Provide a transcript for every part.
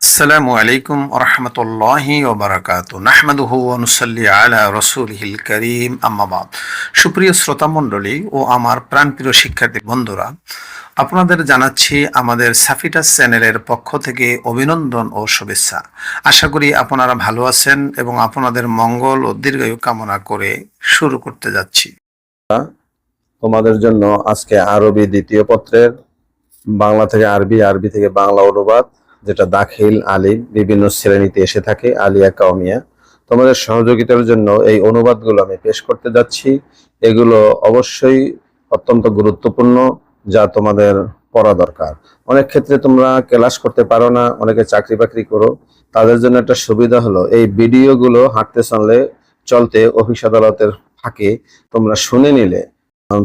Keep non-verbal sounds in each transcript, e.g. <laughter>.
আসসালামু আলাইকুম রহমতুল্লাহি ওবরাকাত নাহমাদুহু অনুসল্লি আলা রসুলহিল করিম। আম্মাবাদ সুপ্রিয় শ্রোতা মণ্ডলী ও আমার প্রাণপ্রিয় শিক্ষার্থী বন্ধুরা, আপনাদের জানাচ্ছি আমাদের সাফিটাস চ্যানেলের পক্ষ থেকে অভিনন্দন ও শুভেচ্ছা। আশা করি আপনারা ভালো আছেন এবং আপনাদের মঙ্গল ও দীর্ঘায়ু কামনা করে শুরু করতে যাচ্ছি। তোমাদের জন্য আজকে আরবি দ্বিতীয় পত্রের বাংলা থেকে আরবি আরবি থেকে বাংলা অনুবাদ। যেটা দাখিল আলিম বিভিন্ন শ্রেণীতে এসে থাকে, আলিয়া কাউমিয়া তোমাদের সহযোগিতার জন্য এই অনুবাদগুলো আমি পেশ করতে যাচ্ছি। এগুলো অবশ্যই অত্যন্ত গুরুত্বপূর্ণ, যা তোমাদের পড়া দরকার। অনেক ক্ষেত্রে তোমরা ক্লাস করতে পারো না, অনেকে চাকরি বাকরি করো। তাদের জন্য একটা সুবিধা হলো, এই ভিডিওগুলো হাঁটতে চললে চলতে অফিস আদালতের ফাঁকে তোমরা শুনে নিলে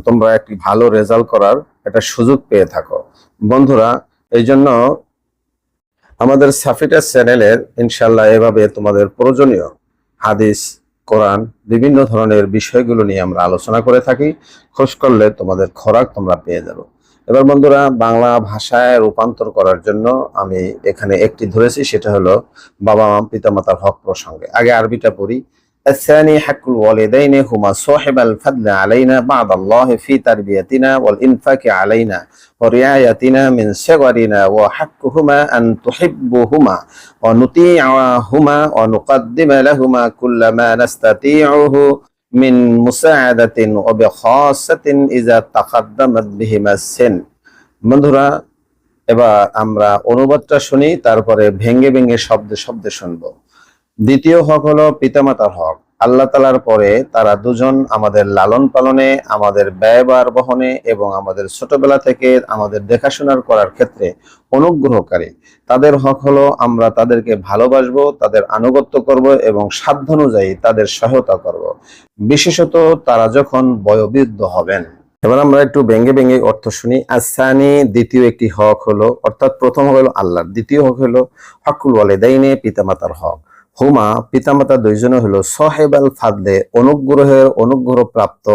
তোমরা একটি ভালো রেজাল্ট করার একটা সুযোগ পেয়ে থাকো। বন্ধুরা, এই জন্য আমাদের সাফিটা চ্যানেলের ইনশাল্লাহ এভাবে তোমাদের প্রয়োজনীয় হাদিস, কোরআন, বিভিন্ন ধরনের বিষয়গুলো নিয়ে আমরা আলোচনা করে থাকি। খোঁজ করলে তোমাদের খোরাক তোমরা পেয়ে যাব। এবার বন্ধুরা, বাংলা ভাষায় রূপান্তর করার জন্য আমি এখানে একটি ধরেছি, সেটা হলো বাবা মা পিতামাতার হক প্রসঙ্গে। আগে আরবিটা পড়ি الثاني حق الوالدين هما صاحب الفضل علينا بعد الله في تربيتنا والإنفاق علينا ورعايتنا من صغرنا وحقهما أن تحبهما ونطيعهما ونقدم لهما كل ما نستطيعه من مساعدة وبخاصة إذا تقدمت بهما السن বন্ধুরা এবার আমরা অনুবাদটা শুনি তারপরে ভেঙ্গে ভেঙ্গে শব্দে শব্দে শুনবো দ্বিতীয় হক হলো পিতামাতার হক। আল্লাহ তালার পরে তারা দুজন আমাদের লালন পালনে, আমাদের ব্যয়বার বহনে এবং আমাদের ছোটবেলা থেকে আমাদের দেখাশোনার করার ক্ষেত্রে অনুগ্রহকারী। তাদের হক হলো আমরা তাদেরকে ভালোবাসবো, তাদের আনুগত্য করব এবং সাধ্য অনুযায়ী তাদের সহায়তা করব। বিশেষত তারা যখন বয়োবৃদ্ধ হবেন। এবার আমরা একটু ব্যঙ্গে ব্যঙ্গে অর্থ শুনি। আসানি দ্বিতীয় একটি হক হলো, অর্থাৎ প্রথম হলো আল্লাহর। দ্বিতীয় হক হলো হকুল ওয়ালেদাইনে পিতামাতার হক। হুমা, পিতামাতা দুইজনে হলো সহেব আল ফাদলে, অনুগ্রহের অনুগ্রহ প্রাপ্ত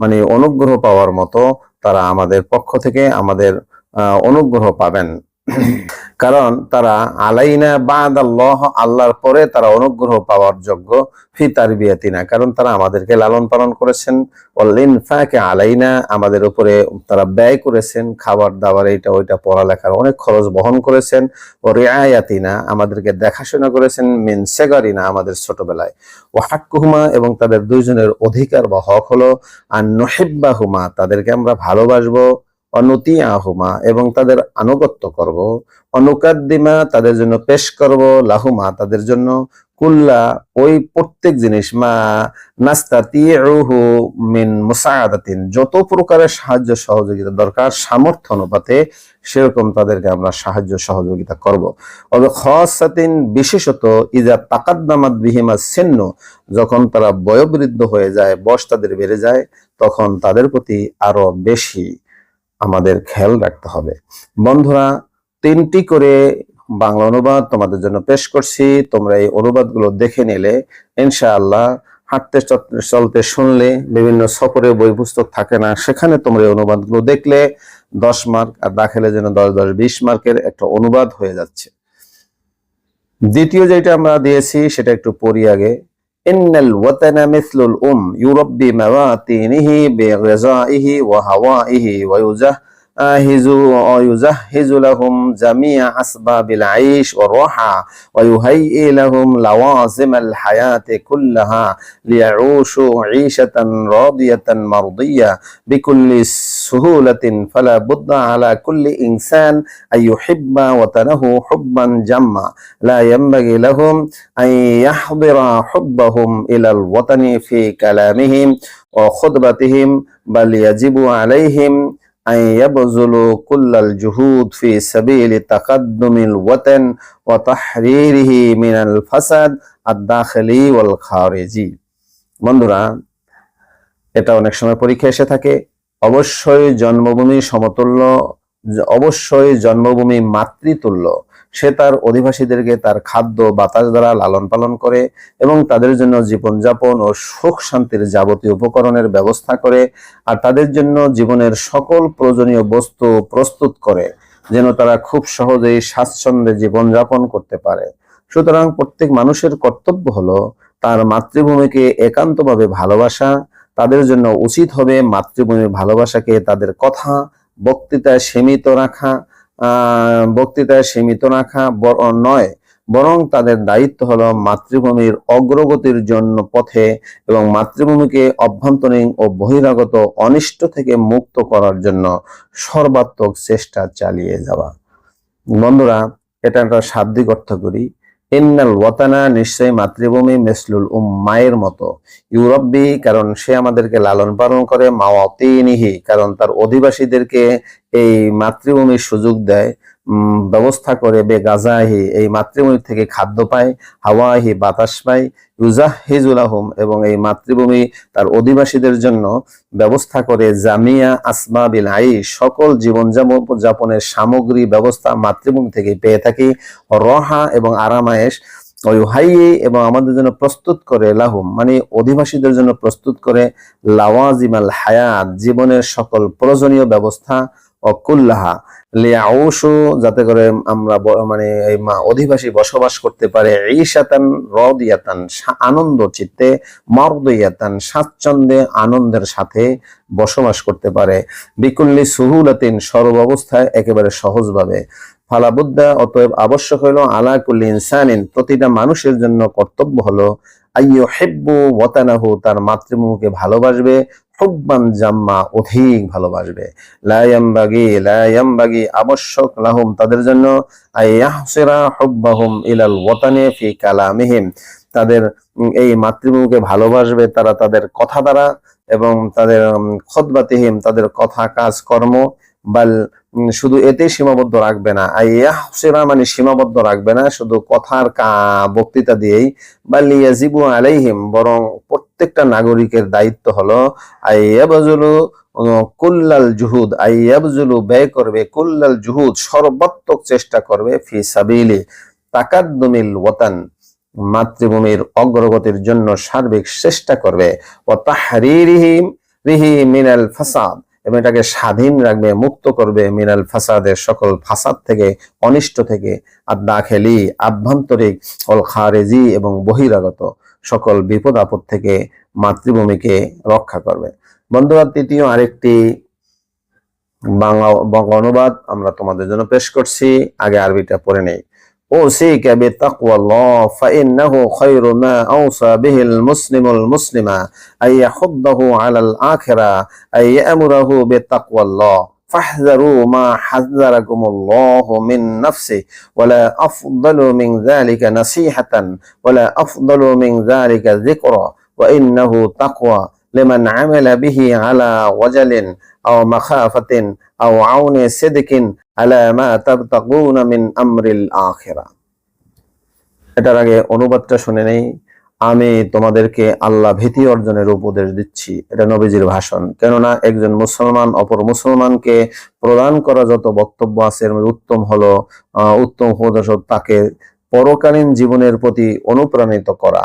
মানে অনুগ্রহ পাওয়ার মতো তারা আমাদের পক্ষ থেকে আমাদের অনুগ্রহ পাবেন। <clears throat> কারণ তারা আলাইনা বাদ আল্লাহ আল্লাহর পরে তারা অনুগ্রহ পাওয়ার যোগ্য ফি তারবিয়াতিনা, কারণ তারা আমাদেরকে লালন পালন করেছেন। অল্লিন ফাঁকে আলাইনা, আমাদের উপরে তারা ব্যয় করেছেন, খাবার দাবার এইটা ওইটা পড়ালেখার অনেক খরচ বহন করেছেন। ও রেয়ায়াতিনা, আমাদেরকে দেখাশোনা করেছেন মিন সেগারিনা, আমাদের ছোটবেলায়। ও হাক্কুহুমা, এবং তাদের দুইজনের অধিকার বা হক হলো আর নহেব্বাহুমা, তাদেরকে আমরা ভালোবাসবো। অনতি আহুমা, এবং তাদের আনুগত্য করব। অনুকাদ্দিমা তাদের জন্য পেশ করব, লাহুমা তাদের জন্য কুল্লা, ওই প্রত্যেক জিনিস, মা নাস্তাতিউহু মিন মুসাআদাতিন যত প্রকারের সাহায্য সহযোগিতা দরকার, সামর্থ্য অনুপাতে সেরকম তাদেরকে আমরা সাহায্য সহযোগিতা করব। তবে খাসাতিন, বিশেষত ইজা তাকাদ্দামাত বিহিমা সিন্ন, যখন তারা বয়োবৃদ্ধ হয়ে যায়, বয়স তাদের বেড়ে যায়, তখন তাদের প্রতি আরও বেশি আমাদের খেয়াল রাখতে হবে। বন্ধুরা, তিনটি করে বাংলা অনুবাদ তোমাদের জন্য পেশ করছি। তোমরা এই অনুবাদগুলো দেখে নিলে ইনশাআল্লাহ হাঁটতে চলতে- শুনলে বিভিন্ন সফরে বই পুস্তক থাকে না। সেখানে তোমরা এই অনুবাদগুলো দেখলে দশ মার্ক আর দাখিলে যেন দশ দশ, বিশ মার্কের একটা অনুবাদ হয়ে যাচ্ছে। দ্বিতীয় যেটা আমরা দিয়েছি সেটা একটু পড়ি আগে। ইন্নাল ওয়াতানা মিসলুল উম ইউরাব্বি মাওয়াতিনিহি বিগযাইহি ওয়া হাওয়াইহি يجهزوا ويجهز لهم جميع أسباب العيش والراحة ويهيئ لهم لوازم الحياة كلها ليعوشوا عيشة راضية مرضية بكل سهولة. فلا بد على كل إنسان أن يحب وطنه حبا جما. لا ينبغي لهم أن يحضر حبهم إلى الوطن في كلامهم وخطبتهم بل يجب عليهم أن يبذلوا كل الجهود في سبيل تقدم الوطن وتحريره من الفساد الداخلي والخارجي বন্ধুরা এটা অনেক সময় পরীক্ষা এসে থাকে অবশ্যই জন্মভূমি সমতুল্য অবশ্যই জন্মভূমি মাতৃতুল্য সে তার অধিবাসীদেরকে তার খাদ্য, বাতাস দ্বারা লালন পালন করে এবং তাদের জন্য জীবনযাপন ও সুখ শান্তির যাবতীয় উপকরণের ব্যবস্থা করে আর তাদের জন্য জীবনের সকল প্রয়োজনীয় বস্তু প্রস্তুত করে, যেন তারা খুব সহজেই স্বাচ্ছন্দ্যে জীবনযাপন করতে পারে। সুতরাং প্রত্যেক মানুষের কর্তব্য হলো তার মাতৃভূমিকে একান্তভাবে ভালোবাসা। তাদের জন্য উচিত হবে মাতৃভূমির ভালোবাসাকে তাদের কথা, বক্তৃতায় সীমিত রাখা বক্তৃতায় সীমিত রাখা নয়, বরং তাদের দায়িত্ব হলো মাতৃভূমির অগ্রগতির জন্য পথে এবং মাতৃভূমিকে অভ্যন্তরীণ ও বহিরাগত অনিষ্ট থেকে মুক্ত করার জন্য সর্বাত্মক চেষ্টা চালিয়ে যাওয়া। বন্ধুরা, এটা একটা শাব্দিক অর্থ করি ইন্নাল ওয়াতানা নিশ্চয়ই মাতৃভূমি মেসলুল উম মায়ের মতো। ইউরব্বি, কারণ সে আমাদেরকে লালন পালন করে, মাওয়াতিনিহি, কারণ তার অধিবাসীদেরকে এই মাতৃভূমির সুযোগ দেয়। ব্যবস্থা করে বে গাজাহি, এই মাতৃভূমি থেকে খাদ্য পায়, হাওয়াহি, বাতাস পায় ইউজাহিজুলাহুম এবং এই মাতৃভূমি তার অধিবাসীদের জন্য ব্যবস্থা করে জামিয়া আসবাবিল আই সকল জীবন যাপনের সামগ্রী ব্যবস্থা মাতৃভূমি থেকে পেয়ে থাকি। রহা এবং আরামায়েশ এবং আমাদের জন্য প্রস্তুত করে লাহুম। মানে অধিবাসীদের জন্য প্রস্তুত করে লাওয়াজিমাল হায়াত, জীবনের সকল প্রয়োজনীয় ব্যবস্থা অকুল্লাহা, লিয়াউসু, যাতে করে আমরা মানে এই মা- অধিবাসী বসবাস করতে পারে ঈশাতান, রদিয়াতান আনন্দ চিত্তে, মারদিয়াতান, স্বাচ্ছন্দ্যে, আনন্দের সাথে বসবাস করতে পারে। বিকুল্লি সুহুলাতিন সর্বাবস্থায় একেবারে সহজভাবে। ফালাবুদ্দা অতএব আবশ্যক হলো আলা কুল্লি ইনসানিন, প্রতিটা মানুষের জন্য কর্তব্য হলো আইয়ু হেব্বু ওয়াতানাহু, তার মাতৃভূমিকে ভালোবাসবে হুব্বান জাম্মা অধিক ভালোবাসবে। লায়ামবাগি লায়ামবাগি আবশ্যক লাহুম, তাদের জন্য আইয়াহসিরা হুব্বাহুম ইলাল ওয়াতানি ফি কালামিহিম। তাদের এই মাতৃভূমিকে ভালোবাসবে তারা তাদের কথা দ্বারা এবং তাদের খদবাতিহীন তাদের কথা কাজ কর্ম বাল শুধু এতে সীমাবদ্ধ রাখবে না। আইয়াহসিরা মানে সীমাবদ্ধ রাখবে না, শুধু কথার কা- বক্তৃতা দিয়েই। বা লিয়াজিবু আলাইহিম, বরং প্রত্যেকটা নাগরিকের দায়িত্ব হলো আইয়াবজুলু কুল্লাল জুহুদ আইয়াবজুলু ব্যয় করবে, কুল্লাল জুহুদ সর্বাত্মক চেষ্টা করবে, ফি সাবিলি তাকাদ্দুমিল ওয়াতান, মাতৃভূমির অগ্রগতির জন্য সার্বিক চেষ্টা করবে। ও তাহরিরিহিম, রিহি মিনাল ফাসাদ। এবং এটাকে স্বাধীন রাখবে, মুক্ত করবে মিনাল ফাসাদের সকল ফাসাদ থেকে, অনিষ্ট থেকে, আর দাখেলি, আভ্যন্তরিক, অল খারেজি এবং বহিরাগত সকল বিপদ আপদ থেকে মাতৃভূমিকে রক্ষা করবে। বন্ধুরা, তৃতীয় আরেকটি বাংলা অনুবাদ আমরা তোমাদের জন্য পেশ করছি। আগে আরবিটা পড়ে নেই। أوصيك بتقوى الله فإنه خير ما أوصى به المسلم المسلم أن يحضه على الآخرة أن يأمره بتقوى الله. فاحذروا ما حذركم الله من نفسه ولا أفضل من ذلك نصيحة ولا أفضل من ذلك ذكرى وإنه تقوى لمن عمل به على وجل أو مخافة أو عون صدق. এটার আগে অনুবাদটা শুনে নেই। আমি তোমাদেরকে আল্লাহ ভীতি অর্জনের উপদেশ দিচ্ছি। এটা নবীজির ভাষণ। কেননা একজন মুসলমান অপর মুসলমানকে প্রদান করা যত বক্তব্য আছে, এর উত্তম হলো উত্তম উপদেশ তাকে পরকালীন জীবনের প্রতি অনুপ্রাণিত করা,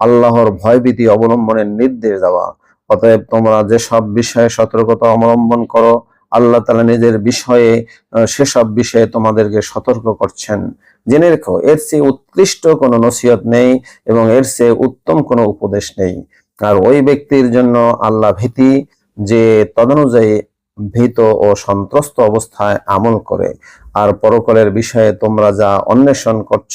আল্লাহর ভয়ভীতি অবলম্বনের নির্দেশ দেওয়া। অতএব তোমরা যেসব বিষয়ে সতর্কতা অবলম্বন করো আল্লাহ তালা নিজের বিষয়ে সেসব বিষয়ে তোমাদেরকে সতর্ক করছেন। জেনে রেখো, এর চেয়ে উৎকৃষ্ট কোনো নসিহত নেই এবং এর চেয়ে উত্তম কোনো উপদেশ নেই। আর ওই ব্যক্তির জন্য আল্লাহ ভীতি যে তদনুযায়ী ভীত ও সন্ত্রস্ত অবস্থায় আমল করে। আর পরকালের বিষয়ে তোমরা যা অন্বেষণ করছ,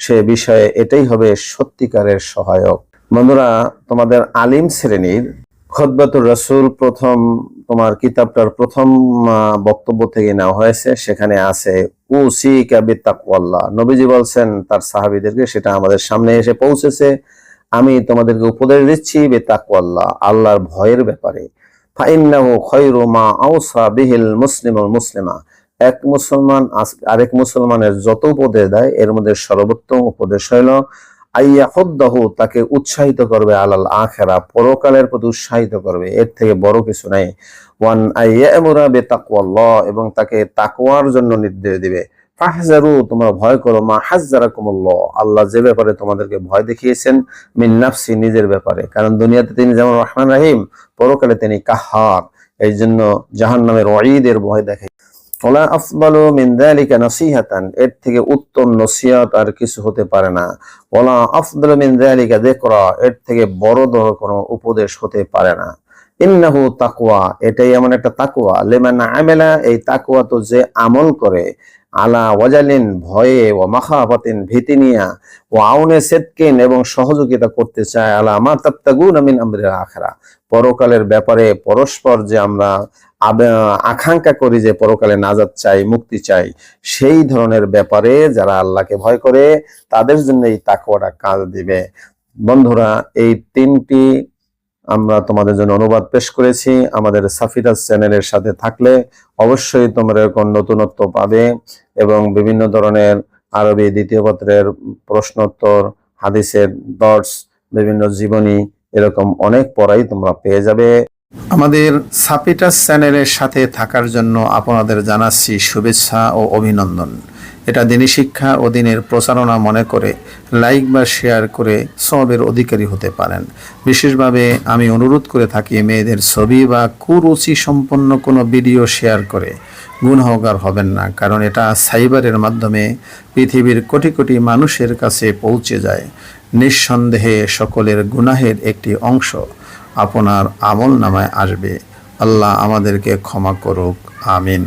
সে বিষয়ে এটাই হবে সত্যিকারের সহায়ক। বন্ধুরা, তোমাদের আলিম শ্রেণির খতবাতুর রাসূল প্রথম, তোমার কিতাবটার প্রথম বক্তব্য থেকে নেওয়া হয়েছে। সেখানে আছে উসি কাবি তাকওয়াল্লাহ নবীজি বলছেন, তার সাহাবীদেরকে, সেটা আমাদের সামনে এসে পৌঁছেছে। আমি তোমাদেরকে উপদেশ দিচ্ছি বে তাকওয়াল্লাহ আল্লাহর ভয়ের ব্যাপারে। ফাইন্নাহু খায়রু মা আওসা বিহিল মুসলিমুল মুসলিমা। এক মুসলমান আরেক মুসলমানের যত উপদেশ দেয়, এর মধ্যে সর্বোত্তম উপদেশ হইল আইয়া তাকে উৎসাহিত করবে আলাল আখেরা, পরকালের প্রতি উৎসাহিত করবে, এর থেকে বড় কিছু নাই। ওয়ান বে এবং তাকে তাকওয়ার জন্য নির্দেশ দিবে। ফাহজারু, তোমরা ভয় করো, মা হাজ্জারাকুমুল্লাহ, আল্লাহ যে ব্যাপারে তোমাদেরকে ভয় দেখিয়েছেন, মিন নাফসি, নিজের ব্যাপারে। কারণ দুনিয়াতে তিনি যেমন রহমান রাহিম, পরকালে তিনি কাহার। এই জন্য জাহান নামের ওয়াইদের ভয় দেখে নসিহাতান। এর থেকে উত্তম আর কিছু হতে পারে না। এর থেকে বড় কোনো উপদেশ হতে পারে না। ইন্নাহু তাকওয়া, এটাই এমন একটা তাকওয়া। লিমান আমেলা, এই তাকওয়া তো যে আমল করে, আলা ওয়াজালিন, ভয়ে ও মাখাফাতিন, ভীতি নিয়া, ও আউনে সেদকিন এবং সহযোগিতা করতে চায়, আলা মা তাত্তাগুন মিন আমরিল আখিরা। পরকালের ব্যাপারে পরস্পর যে আমরা আকাঙ্ক্ষা করি যে পরকালে নাজাদ চাই, মুক্তি চাই, সেই ধরনের ব্যাপারে যারা আল্লাহকে ভয় করে, তাদের জন্য এই তাকওয়াটা কাজ দিবে। বন্ধুরা, এই তিনটি আমরা তোমাদের জন্য অনুবাদ পেশ করেছি। আমাদের সাফিরাজ চ্যানেলের সাথে থাকলে অবশ্যই তোমরা এরকম নতুনত্ব পাবে এবং বিভিন্ন ধরনের আরবি দ্বিতীয় পত্রের প্রশ্নোত্তর, হাদিসের দর্শ, বিভিন্ন জীবনী এরকম অনেক পড়াই তোমরা পেয়ে যাবে। আমাদের সাপিটাস চ্যানেলের সাথে থাকার জন্য আপনাদের জানাচ্ছি শুভেচ্ছা ও অভিনন্দন। এটা দিনী শিক্ষা ও দিনের প্রচারণা মনে করে লাইক বা শেয়ার করে সবের অধিকারী হতে পারেন। বিশেষভাবে আমি অনুরোধ করে থাকি মেয়েদের ছবি বা কুরুচি সম্পন্ন কোনো ভিডিও শেয়ার করে। গুণহগার হবেন না, কারণ এটা সাইবারের মাধ্যমে পৃথিবীর কোটি কোটি মানুষের কাছে পৌঁছে যায়। নিঃসন্দেহে সকলের গুনাহের একটি অংশ। আপনার আমল নামায় আসবে। আল্লাহ আমাদেরকে ক্ষমা করুক আমিন।